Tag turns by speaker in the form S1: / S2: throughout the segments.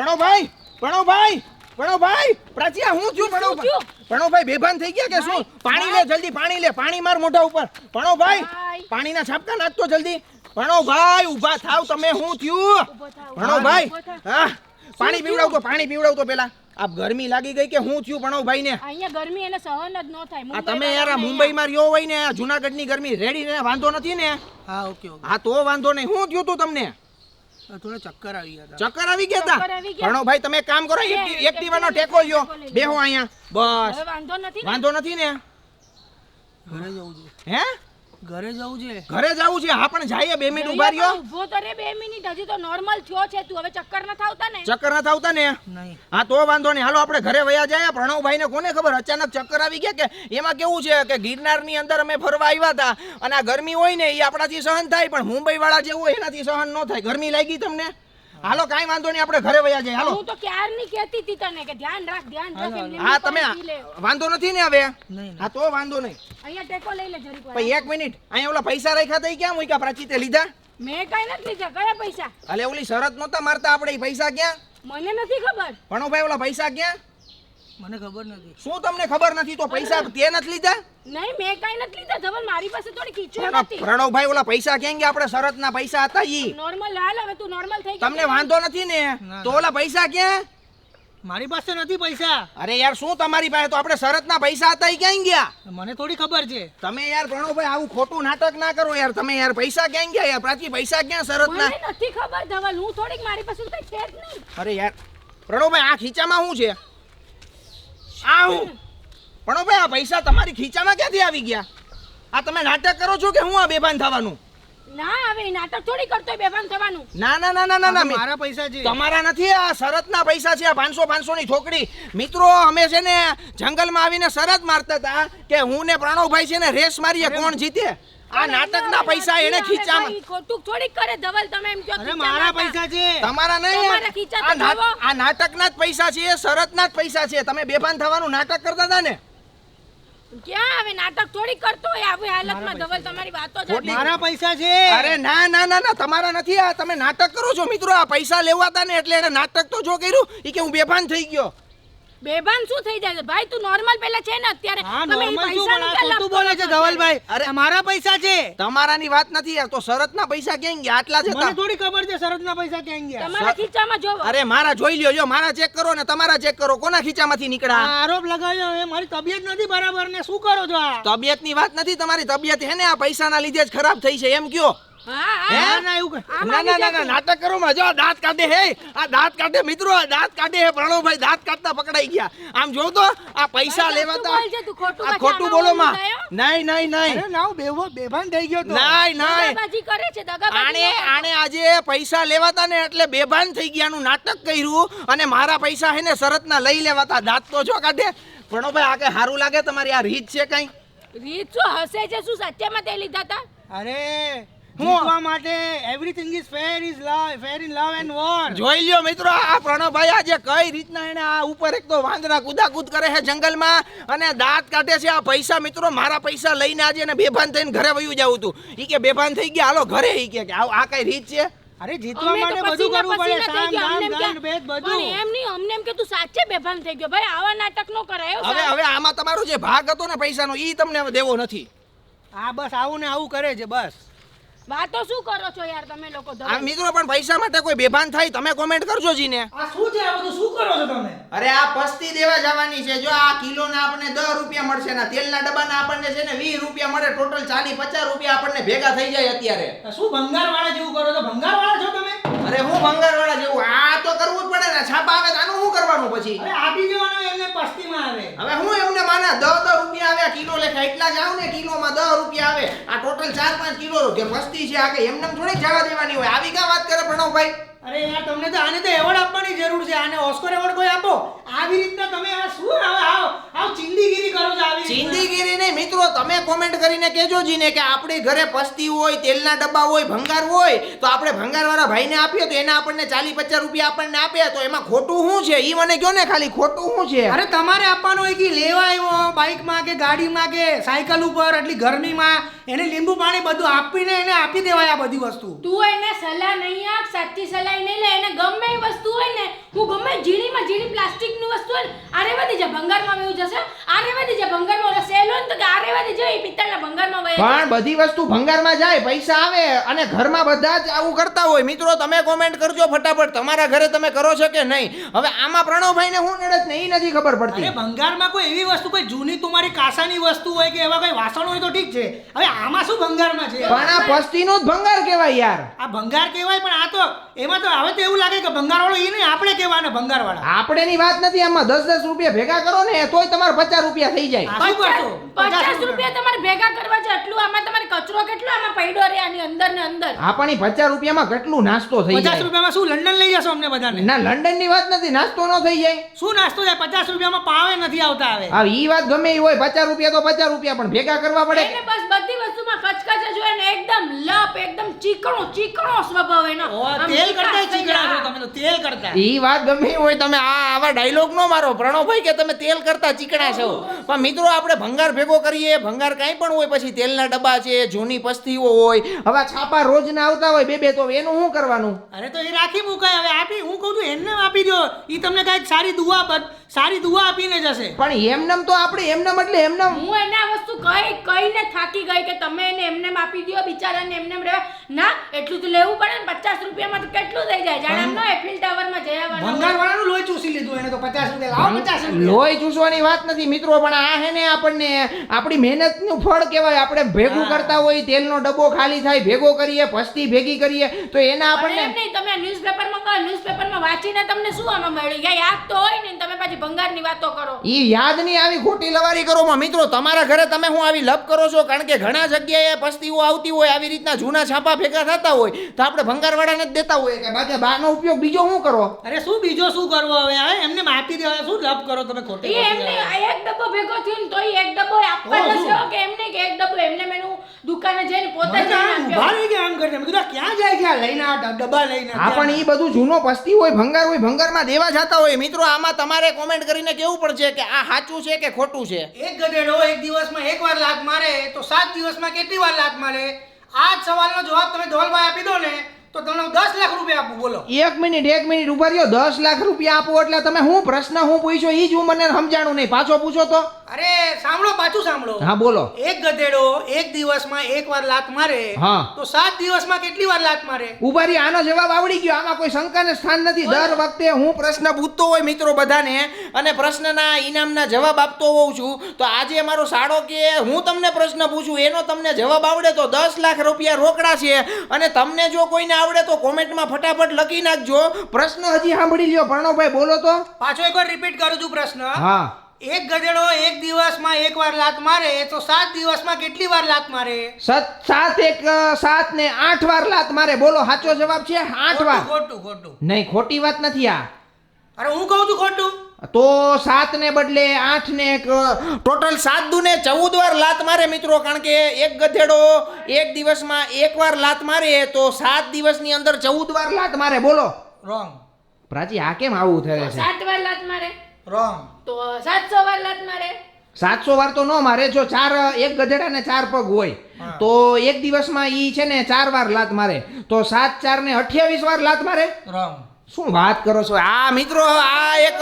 S1: પ્રણવભાઈ પ્રણવભાઈ પ્રણવભાઈ પ્રાચિયા હું છું પ્રણવભાઈ
S2: થયું?
S1: પ્રણવભાઈ બેભાન થઈ ગયા કે શું? પાણી લે જલ્દી પાણી લે પાણી માર મોઢા ઉપર. પ્રણવભાઈ પાણીના છાપકા નાખતો જલ્દી. પ્રણવભાઈ ઊભા થાવ તમે હું થયું? પ્રણવભાઈ હા પાણી પીવડાવતો પાણી પીવડાવતો પેલા. આ ગરમી લાગી ગઈ કે હું થયું પ્રણવભાઈ ને
S2: અહીંયા ગરમી એને સહન જ ન થાય.
S1: આ તમે યાર મુંબઈ માં રહ્યો હોય ને જુનાગઢની ગરમી રેડી ને વાંધો નથી ને?
S3: હા ઓકે ઓકે.
S1: હા તો વાંધો નહીં. હું થયું તું તમને?
S3: થોડા ચક્કર આવી ગયા હતા.
S1: ચક્કર આવી ગયા હતા?
S2: ગયા.
S1: ભાઈ તમે એક કામ કરો એક એક્ટિવાનો
S2: એક્ટિવાનો
S1: ટેકો લ્યો. બેહો અહીંયા. બસ.
S2: વાંધો નથી ને?
S1: વાંધો નથી ને?
S3: ઘરે જવું છે.
S1: હે?
S3: ઘરે જવું છે?
S1: ઘરે જવું છે? હા પણ જાય બે મિનિટ
S2: ઊભા
S1: રહ્યો.
S2: ઊભો તો રે બે મિનિટ. હજી તો નોર્મલ થયો છે. તું હવે ચક્કર ન થાવતા ને?
S1: ચક્કર ન થાવતા ને?
S3: નહીં.
S1: હા તો વાંધો નહીં. હાલો આપણે ઘરે વયા જાય. પ્રણવભાઈ ને કોને ખબર? અચાનક ચક્કર આવી ગયા કે એમાં કેવું છે કે ગિરનારની અંદર અમે ફરવા આવ્યા હતા અને આ ગરમી હોય ને એ આપણાથી સહન થાય. પણ મુંબઈ વાળા જેવું હોય એનાથી સહન ન થાય. ગરમી લાગી તમને? હાલો કાઈ વાંધો નહીં આપણે ઘરે વયા જઈએ. હાલો.
S2: હું તો ક્યારની કહેતી હતી તને કે ધ્યાન રાખ ધ્યાન રાખ
S1: હા તમે
S2: પાણી.
S1: વાંધો નથી ને હવે. હા તો વાંધો નહીં.
S2: અહીંયા ટેકો લઈ લે જરીક વાર.
S1: એક મિનિટ. અહીંયા ઓલા પૈસા રાખ્યા તઈ ક્યાં મૂક્યા? પ્રાચીતે લીધા?
S2: મેં કઈ નથી લીધા. કયા પૈસા?
S1: અલે ઓલી શરત નહોતા મારતા આપણે પૈસા ક્યાં?
S2: મને નથી ખબર.
S1: ભણોભાઈ ઓલા પૈસા ક્યાં?
S3: મને ખબર નથી.
S1: શું તમને ખબર નથી? તો પૈસા તે નથી લીધા?
S2: નહીં મેં કઈ નથી લીધા. ધવલ મારી પાસે થોડી
S1: ખીચું
S2: નથી
S1: પ્રણવભાઈ ઓલા પૈસા ગયા? આપણે શરતના પૈસા હતા ઈ.
S2: નોર્મલ હાલ હવે તું નોર્મલ થઈ
S1: તમને વાંધો નથી ને?
S3: ના.
S1: તો ઓલા પૈસા ક્યાં?
S3: મારી પાસે નથી પૈસા.
S1: અરે યાર શું તમારી પાસે? તો આપણે શરતના પૈસા હતા ક્યાં ગયા?
S3: મને થોડી ખબર છે.
S1: તમે યાર પ્રણવભાઈ આવું ખોટું નાટક ના કરો યાર. તમે યાર પૈસા ક્યાં ગયા યાર? પ્રાચી પૈસા ક્યાં શરતના?
S2: મને નથી ખબર ધવલ. હું થોડીક મારી પાસે કઈ છે જ નહીં.
S1: અરે યાર પ્રણવભાઈ આ ખીચામાં શું છે? આ હું પ્રણવભાઈ આ પૈસા તમારી ખીચામાં ક્યાંથી આવી ગયા? આ તમે નાટક કરો છો કે હું આ બેભાન થવાનું?
S2: ના હવે નાટક થોડી કરતો બેભાન થવાનું.
S1: ના ના ના ના ના ના
S3: મારા પૈસા છે
S1: તમારા નથી આ શરતના પૈસા છે આ પાંચસો પાંચસો ની ઠોકડી મિત્રો અમે છે ને જંગલમાં આવીને શરત મારતા હતા કે હું ને પ્રણવભાઈ છે ને રેસ મારીએ કોણ જીતે? આ નાટકના પૈસા એને ખીચામાં
S2: ખોટું થોડીક કરે ધવલ તમે એમ કહો
S3: અરે મારા પૈસા છે.
S1: તમારા નહીં.
S2: તમારા ખીચા
S1: આ
S2: તો
S1: નાટ-
S2: જુઓ.
S1: આ નાટકના જ પૈસા છે શરતના જ પૈસા છે. તમે બેભાન થવાનું નાટક કરતા હતા ને?
S2: ક્યાં હવે નાટક થોડી કરતો હોય આવી હાલતમાં ધવલ તમારી વાતો જ
S3: મારા પૈસા છે.
S1: અરે ના ના ના ના તમારા નથી. આ તમે નાટક કરો છો મિત્રો. આ પૈસા લેવા હતા ને એટલે એને નાટક તો જો કર્યું. કે હું બેભાન થઈ ગયો.
S2: બેભાન શું થઈ જાય ભાઈ તું નોર્મલ પેલા છે ને અત્યારે. તમે પૈસા નીકળ
S3: તું બોલે છે ધવલભાઈ.
S1: અરે.
S3: મારા પૈસા છે.
S1: તમારાની વાત નથી યાર તો શરતના પૈસા ક્યાં ગયા? આટલા છે
S3: મને થોડી ખબર છે શરતના પૈસા ક્યાં ગયા.
S2: તમારા ખીચામાં જો
S1: અરે મારા જોઈ લ્યો જો મારા ચેક કરો ને તમારા ચેક કરો. કોના ખીચામાંથી નીકળ્યા?
S3: આરોપ લગાવ્યો એ મારી તબિયત નથી બરાબર ને શું કરો છો આ?
S1: તબિયતની વાત નથી તમારી તબિયત હે ને આ પૈસાના લીધે જ ખરાબ થઈ છે એમ કયો?
S2: હા
S1: હે?
S2: હા
S3: ના ના એવું કઈ?
S2: આમ
S1: ના
S2: આવી
S1: ના ના ના
S2: જતું.
S1: નાટક કરો માં જો દાંત કાઢે હે. આ દાંત કાઢે મિત્રો દાંત કાઢે હે પ્રણવભાઈ દાંત કાઢતા પકડાઈ ગયા. આમ જો તો આ પૈસા લેવાતા
S2: સાચું બોલજે તું, ખોટું
S1: આ ખોટું બોલો માં. નહીં નહીં નહીં.
S3: અરે બેવો- બેભાન થઈ ગયો તો.
S1: નહીં નહીં.
S2: કરે છે
S1: આણે આણે આજે પૈસા લેવાતા ને એટલે બેભાન થઈ ગયાનું નાટક કર્યું અને મારા પૈસા હે ને શરતના લઈ લેવાતા. દાંત તો જો કાઢે. પ્રણવભાઈ આ કે સારું લાગે? તમારી આ રીત છે કઈ?
S2: રીત શું હસે છે શું સત્યમાં તે લીધા હતા
S3: અરે જીતવા માટે everything is fair is love fair in love and war
S1: જોઈ લ્યો મિત્રો આ પ્રણવભાઈ આજે કઈ રીતના એને આ ઉપર એક તો વાંદરા કુદાકૂદ કરે છે જંગલમાં અને દાંત કાઢે છે. આ પૈસા મિત્રો મારા પૈસા લઈને આજે એને બેભાન થઈને ઘરે વયું જવું તું. ઈ કે બેભાન થઈ ગયા હાલો ઘરે ઈ કે આ આ કઈ રીત છે?
S3: અરે જીતવા માટે બધું કરવું પડે. સામ દામ
S2: અમને એમ
S3: ભેદ બધું.
S2: એમ નહીં અમને એમ કે તું સાચે બેભાન થઈ ગયો. ભાઈ આવા નાટક નો કરાયો
S1: હવે હવે આમાં તમારો જે ભાગ હતો ને પૈસાનો ઈ તમને દેવો નથી.
S3: આ બસ આવું ને આવું કરે છે બસ.
S2: વાતો શું કરો છો યાર તમે લોકો
S1: આ મિત્રો પણ પૈસા માટે કોઈ બેભાન થાય તમે કોમેન્ટ કરજો જીને.
S3: આ શું છે? આ બધું શું કરો છો તમે?
S1: અરે આ પસ્તી દેવા જવાની છે. જો આ કિલો ના આપણને દસ રૂપિયા મળશે ના તેલના ડબ્બાના આપણને છે ને વીસ રૂપિયા મળે ટોટલ ચાલી પચાસ રૂપિયા આપણને ભેગા થઈ જાય અત્યારે.
S3: શું ભંગાર વાળા જેવું કરો છો? ભંગાર વાળા છો તમે?
S1: અરે હું ભંગારવાળા જેવું આ તો કરવું જ પડે ને છાપા આવે તો આનું શું કરવાનું પછી?
S3: અરે આપી દેવાનો એમને પસ્તીમાં આવે.
S1: હવે હું એમને માના દસ દસ રૂપિયા આવે કિલો લેખા એટલા જાવ ને કિલોમાં દસ રૂપિયા આવે. આ ટોટલ ચાર પાંચ કિલો કે પસ્તી છે આ કે એમને થોડી જવા દેવાની હોય. આવી કા વાત કરે પ્રણવભાઈ?
S3: અરે યાર તમને તો આને તો એવોર્ડ આપવાની જરૂર છે. આને ઓસ્કર એવોર્ડ કોઈ આપો? આવી રીતના તમે આ શું આવ આવ આવ ચિંદીગીરી કરો છો આવી
S1: ચિંદીગીરી નહીં મિત્રો તમે કોમેન્ટ કરીને કહેજો જીને કે આપણી ઘરે પસ્તી હોય તેલના ડબ્બા હોય ભંગાર હોય તો આપણે ભંગારવાળા ભાઈને આપીએ તો એના આપણને ચાલી પચાસ રૂપિયા આપણને આપે. તો એમાં ખોટું શું છે? ઈ મને કહો ને ખાલી ખોટું શું છે?
S3: અરે તમારે આપવાનું હોય કે લેવા આવ્યો બાઇકમાં કે ગાડીમાં કે સાયકલ ઉપર એટલી ગરમીમાં એને લીંબુ પાણી બધું આપીને એને આપી દેવાય આ બધી વસ્તુ.
S2: તું એને સલાહ નહીં આપ સાચી સલાહ નહીં લે, એને ગમે એ વસ્તુ હોય ને, હું ગમે ઝીણીમાં ઝીણી પ્લાસ્ટિકની વસ્તુ હોય ને આ રેવા દેજે ભંગારમાં એવું જશે આ રેવા દેજે ભંગારમાં સેલ ને, તો કે આ રેવા દેજે એ વયા
S1: પણ બધી વસ્તુ ભંગારમાં જાય પૈસા આવે અને ઘરમાં બધા જ આવું કરતા હોય. મિત્રો તમે કોમેન્ટ કરજો ફટાફટ. તમારા ઘરે તમે કરો છો કે નહીં? હવે આમાં પ્રણવભાઈને હું નડત ને એ નથી ખબર
S3: અરે
S1: પડતી
S3: ભંગારમાં કોઈ એવી વસ્તુ કોઈ જૂની તમારી કાસાની વસ્તુ હોય કે એવા કોઈ વાસણ હોય તો ઠીક છે. હવે આમાં શું ભંગારમાં છે?
S1: પણ આ પસ્તીનો જ ભંગાર કહેવાય યાર.
S3: આ ભંગાર કહેવાય પણ આ તો એમાં તો હવે તો એવું લાગે કે ભંગાર વાળો એ નહીં આપણે કહેવાના ભંગાર વાળા
S1: આપણે ની વાત નથી આમાં દસ દસ રૂપિયા ભેગા કરો ને તોય તમારે પચાસ રૂપિયા થઈ જાય?
S2: પચાસ રૂપિયા તમારે ભેગા કરવા છે એટલું આમાં તમારે કચરો કેટલો? આમાં પડ્યો રે આની અંદર ને અંદર.
S1: આપણી પચાસ રૂપિયામાં કેટલું નાસ્તો થઈ
S3: પચાસ
S1: જાય?
S3: રૂપિયામાં શું? લંડન લઈ જશો અમને બધાને?
S1: ના લંડનની વાત નથી નાસ્તો ન થઈ જાય.
S3: શું નાસ્તો છે પચાસ રૂપિયામાં પાવે નથી આવતા આવે
S1: હા ઈ વાત ગમે ઈ હોય પચાસ રૂપિયા તો પચાસ રૂપિયા પણ ભેગા કરવા પડે.
S2: એને બસ બધી વસ્તુમાં કચકચ જ હોય ને એકદમ લપ એકદમ ચીકણો ચીકણો સ્વભાવ એનો.
S3: ઓ,
S2: આમ
S3: તેલ કરતા
S2: ચીકાશ થઈ
S3: ચીકણા છો
S2: જાય.
S3: તમે તો તેલ કરતા.
S1: ઈ વાત ગમે ઈ હોય તમે આ આવા ડાયલોગ નો મારો. પ્રણવભાઈ કે તમે તેલ કરતા ચીકણા છો? પણ મિત્રો આપણે ભંગાર ભેગો કરીએ ભંગાર કાંઈ પણ હોય પછી તેલના ડબ્બા છે જૂની પસ્તીઓ હોય હવે છાપા રોજના આવતા હોય બે બે તો એનું શું કરવાનું?
S3: અરે તો એ રાખી મુકાય હવે આપી હું કહું છું એમને આપી દો. એ તમને કાંઈક સારી દુઆ બત- સારી દુઆ આપીને જશે.
S1: પણ એમનેમ તો આપણે એમનેમ એટલે એમનેમ.
S2: હું એને આ વસ્તુ કઈ કઈને થાકી ગઈ કે તમે એને એમને આપી દો બિચારાને એમને રહેવા ના એટલું તો લેવું પડે ને પચાસ રૂપિયામાં તો કેટલું થઈ જાય. જાણે એમનો એફિલ ટાવરમાં જઈ આવવાનું
S3: એને તો પચાસ રૂપિયા લાવો પચાસ
S1: લોહી ચૂસવાની વાત નથી મિત્રો પણ આ હે ને આપણને આપણી મહેનતનું ફળ કહેવાય. આપણે ભેગું કરતા હોય તેલનો ડબ્બો ખાલી થાય ભેગો કરીએ પસ્તી ભેગી કરીએ તો એના આપણને
S2: નહીં તમે ન્યૂઝપેપરમાં કહો ન્યૂઝપેપરમાં વાંચીને તમને શું આમાં મળ્યું યાદ તો હોય ને તમે પાછી ભંગારની વાતો કરો.
S1: ઈ યાદ નહીં આવી ખોટી લવારી કરો માં મિત્રો તમારા ઘરે તમે હું આવી લપ કરો છો? કારણ કે ઘણા જગ્યાએ પસ્તીઓ આવતી હોય આવી રીતના જૂના છાપા ભેગા થતા હોય તો આપણે ભંગારવાળાને જ દેતા હોય. કે બાકી બાનો ઉપયોગ બીજો શું કરો?
S3: અરે શું બીજો શું કરવો હવે હવે એમને આપી દેવા શું લપ કરો તમે ખોટે
S2: એ એમને એક ડબ્બો ભેગો થયો ને તોય એક ડબ્બો આપવાનો છે કે એમને કે એક ડબ્બો એમને મેનું દુકાને જઈને પોતે
S3: જ તો
S2: આપ્યો.
S3: ઊભા રહી ગયા આમ કરીને. મેં કીધું ક્યાં જાય છે? લઈને આ ડબ્બા લઈને
S1: હા પણ એ બધું જૂનો પસ્તી હોય ભંગાર હોય ભંગારમાં દેવા જતા હોય. મિત્રો આમાં તમારે કોમેન્ટ કરીને કેવું પડશે કે આ સાચું છે કે ખોટું છે?
S3: એક ગધેડો એક દિવસમાં એક વાર લાત મારે તો સાત દિવસમાં કેટલી વાર લાત મારે? આ જ સવાલનો જવાબ તમે ધોલભાઈ આપી દો ને તો તમને દસ લાખ રૂપિયા આપું, બોલો.
S1: એક મિનિટ એક મિનિટ, ઊભા રહ્યો. દસ લાખ રૂપિયા આપો એટલે તમે હું પ્રશ્ન હું પૂછ્યો એ જ હું મને સમજાણું નહીં. પાછો પૂછો તો.
S3: અરે સાંભળો પાછું સાંભળો.
S1: હા બોલો.
S3: એક ગધેડો એક દિવસમાં એક વાર લાત મારે
S1: હા.
S3: તો સાત દિવસમાં કેટલી વાર લાત મારે?
S1: ઉભારી આનો જવાબ આવડી ગયો. આમાં કોઈ શંકાને સ્થાન નથી. દર વખતે હું પ્રશ્ન પૂછતો હોય મિત્રો બધાને અને પ્રશ્નના ઇનામના જવાબ આપતો હોઉં છું તો આજે મારો સાડો કે હું તમને પ્રશ્ન પૂછું એનો તમને જવાબ આવડે તો દસ લાખ રૂપિયા રોકડા છે. અને તમને જો કોઈને આવડે તો કોમેન્ટમાં ફટાફટ લખી નાખજો. પ્રશ્ન હજી સાંભળી લ્યો. પ્રણવભાઈ બોલો તો.
S3: પાછો એકવાર રિપીટ કરું છું પ્રશ્ન.
S1: હા.
S3: એક ગધેડો એક દિવસમાં એક વાર લાત મારે તો સાત દિવસમાં કેટલી વાર લાત મારે?
S1: સત સાત એક સાત ને આઠ વાર લાત મારે. બોલો સાચો જવાબ છે? આઠ વાર.
S3: ખોટું ખોટું.
S1: નહીં ખોટી વાત નથી આ.
S3: અરે હું કહું છું ખોટું?
S1: તો સાત ને બદલે આઠ ને એક ટોટલ સાત દુ ને ચૌદ વાર લાત મારે મિત્રો કારણ કે એક ગધેડો એક દિવસમાં એક વાર લાત મારે તો સાત દિવસની અંદર ચૌદ વાર લાત મારે. બોલો.
S3: રોંગ
S1: પ્રાચી આ કેમ આવું થયું છે?
S2: સાત વાર લાત મારે?
S3: રોંગ
S2: તો સાતસો વાર લાત મારે.
S1: સાતસો વાર તો ન મારે જો ચાર એક ગધેડાને ચાર પગ હોય તો એક દિવસમાં ઈ છે ને ચાર વાર લાત મારે. તો સાત ચાર ને અઠ્યાવીસ વાર લાત મારે?
S3: રોંગ
S1: શું વાત કરો છો? આ મિત્રો આ એક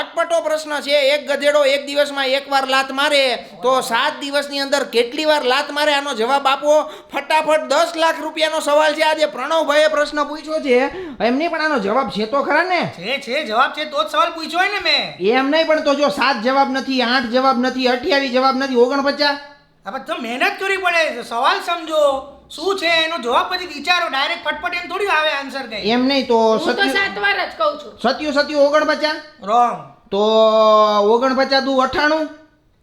S1: અટપટો પ્રશ્ન છે. એક ગધેડો એક દિવસમાં એક વાર લાત મારે તો સાત દિવસની અંદર કેટલી વાર લાત મારે? આનો જવાબ આપો. ફટાફટ દસ લાખ રૂપિયાનો સવાલ છે. આજે પ્રણવભાઈએ પ્રશ્ન પૂછ્યો છે. એમને પણ આનો જવાબ છે તો ખરા ને?
S3: છે છે જવાબ છે. તો જ સવાલ પૂછ્યો ને મેં.
S1: એમ નહીં પણ તો જો સાત જવાબ નથી આઠ જવાબ નથી અઠ્યાવીસ જવાબ નથી ઓગણપચાસ?
S3: હવે તો મહેનત કરવી પડે. સવાલ સમજો. શું છે? એનો જવાબ પછી વિચારો ડાયરેક્ટ ફટફટ એમ થોડી આવે આન્સર કઈ.
S1: એમ નહીં તો
S2: હું તો
S1: સત્યુ
S2: સાત વાર જ કહું છું.
S1: સત્યુ સત્યુ ઓગણપચાસ?
S3: રોંગ
S1: તો ઓગણપચાસ દુ અઠાણું?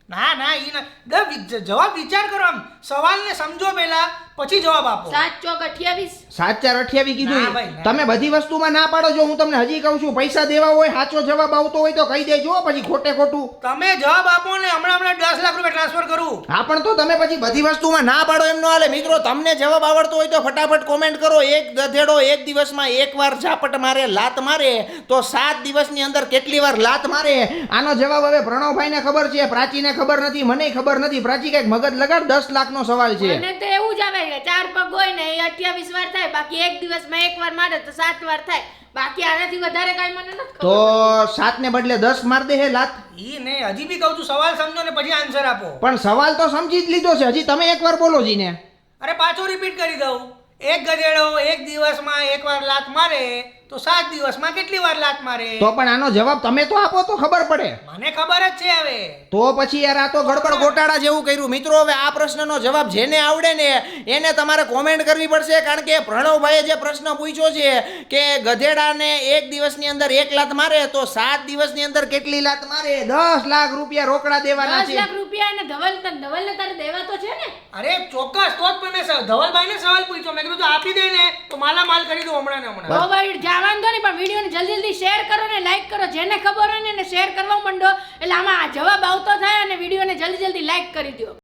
S3: ના ના ઈ ના. દ વિ- જવાબ વિચાર કરો આમ. સવાલને સમજો પહેલા. પછી જવાબ આપો.
S2: સાત ચોક અઠ્યાવીસ.
S1: સાત ચાર અઠ્યાવીસ
S3: ના
S1: કીધું
S3: ના.
S1: તમે બધી વસ્તુમાં ના પાડો જો હું તમને હજી કહું છું. પૈસા દેવા હોય સાચો જવાબ આવતો હોય તો કહી દેજો પછી ખોટે ખોટું.
S3: તમે જવાબ આપો ને હમણાં હમણાં દસ લાખ રૂપિયા ટ્રાન્સફર કરું.
S1: હા પણ તો તમે પછી બધી વસ્તુમાં ના પાડો એમ નો હાલે. મિત્રો તમને જવાબ આવડતો હોય તો ફટાફટ કોમેન્ટ કરો. એક ગધેડો એક દિવસમાં એકવાર ઝાપટ મારે લાત મારે તો સાત દિવસની અંદર કેટલી વાર લાત મારે? આનો જવાબ હવે પ્રણવભાઈને ખબર છે પ્રાચીને ખબર નથી મને ખબર નથી. પ્રાચી કંઈક મગજ લગાડ દસ લાખનો સવાલ છે.
S2: મને તો એવું જ આવે કે ચાર પગ હોય ને એ અઠ્યાવીસ વાર થાય બાકી એક દિવસમાં એક વાર મારે તો સાત વાર થાય. બાકી આનાથી વધારે કાંઈ મને નથી
S1: તો સાત ને બદલે દસ માર દે હે લાત.
S3: ઈ ને હજી બી કહું છું સવાલ સમજો ને પછી આન્સર આપો.
S1: પણ સવાલ તો સમજી જ લીધો છે. હજી તમે એકવાર બોલો જીને.
S3: અરે પાછો રિપીટ કરી દઉં. એક ગધેડો એક દિવસમાં એક વાર લાત મારે તો સાત દિવસમાં કેટલી વાર લાત મારે?
S1: તો પણ આનો જવાબ તમે તો આપો તો ખબર પડે.
S3: મને ખબર જ છે હવે.
S1: તો પછી યાર આ તો ગડબડ ગોટાળા જેવું કર્યું. મિત્રો હવે આ પ્રશ્નનો જવાબ જેને આવડે ને એને તમારે કોમેન્ટ કરવી પડશે. કારણ કે પ્રણવભાઈએ જે પ્રશ્ન પૂછ્યો છે કે ગધેડાને એક દિવસની અંદર એક લાત મારે તો સાત દિવસની અંદર કેટલી લાત મારે? દસ લાખ રૂપિયા રોકડા દેવાના
S2: દસ
S1: છે.
S2: લાખ રૂપિયા અને ધવલ ધવલ ને તારે દેવા તો છે ને?
S3: અરે ચોક્કસ તો જ મેં સ- ધવલભાઈને સવાલ પૂછ્યો. મેં કીધું તો આપી દે ને તો માલા માલ કરી દઉં હમણાં. ને હમણાં
S2: તો વાંધો નહીં, પણ વિડીયોને જલ્દી જલ્દી શેર કરો ને લાઇક કરો. જેને ખબર હોય ને એને શેર કરવા માંડો. એટલે આમાં જવાબ આવતો થાય અને વિડીયોને જલ્દી જલ્દી લાઇક કરી દો